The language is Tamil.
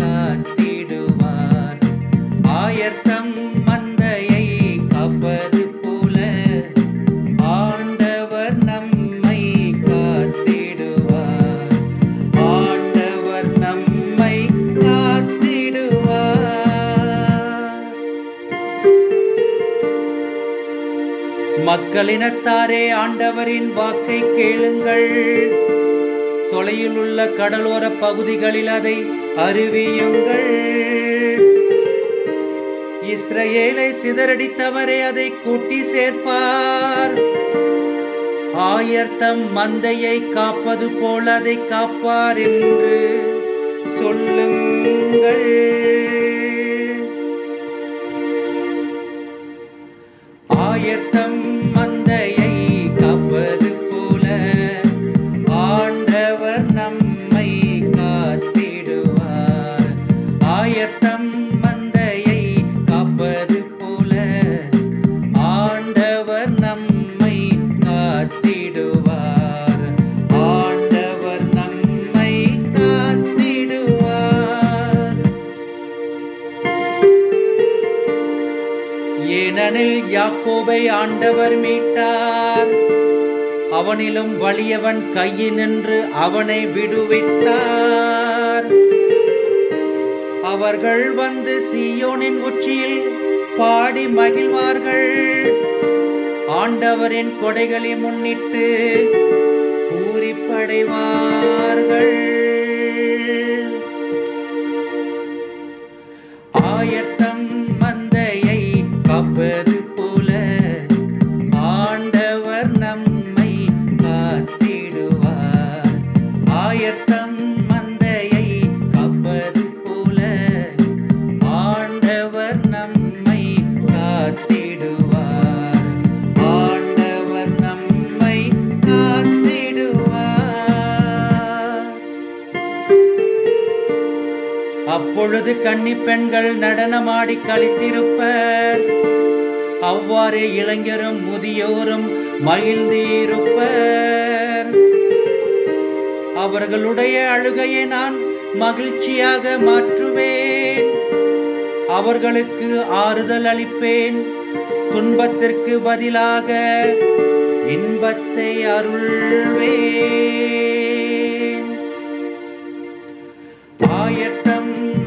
காத்திடுவார். ஆயர்த்தம் மந்தையை காப்பது போல நம்மை காத்திடுவார். ஆண்டவர் நம்மை காத்திடுவார். மக்களினத்தாரே ஆண்டவரின் வாக்கை கேளுங்கள். தொலையில் உள்ள கடலோர பகுதிகளில் அதை அறிவியுங்கள் இஸ்ரேலை சிதறடித்தவரே அதை கூட்டி சேர்ப்பார். ஆயர்த்தம் மந்தையை காப்பது போல் அதை காப்பார் என்று சொல்லுங்கள். ஆயர்த்தம் ஏனெனில் யாக்கோபை ஆண்டவர் மீட்டார். அவனிலும் வலியவன் கையினின்று அவனை விடுவித்தார். அவர்கள் வந்து சியோனின் உச்சியில் பாடி மகிழ்வார்கள். ஆண்டவரின் கொடைகளை முன்னிட்டு பூரிப்படைவார்கள். ஆயத்தம் காப்பது போல அப்பொழுது கன்னி பெண்கள் நடனமாடி கழித்திருப்பர் அவ்வாறே இளைஞரும் முதியோரும் மகிழ்ந்திருப்பர் அவர்களுடைய அழுகையை நான் மகிழ்ச்சியாக மாற்றுவேன். அவர்களுக்கு ஆறுதல் அளிப்பேன். துன்பத்திற்கு பதிலாக இன்பத்தை அருள்வேன். ஆயத்தம்.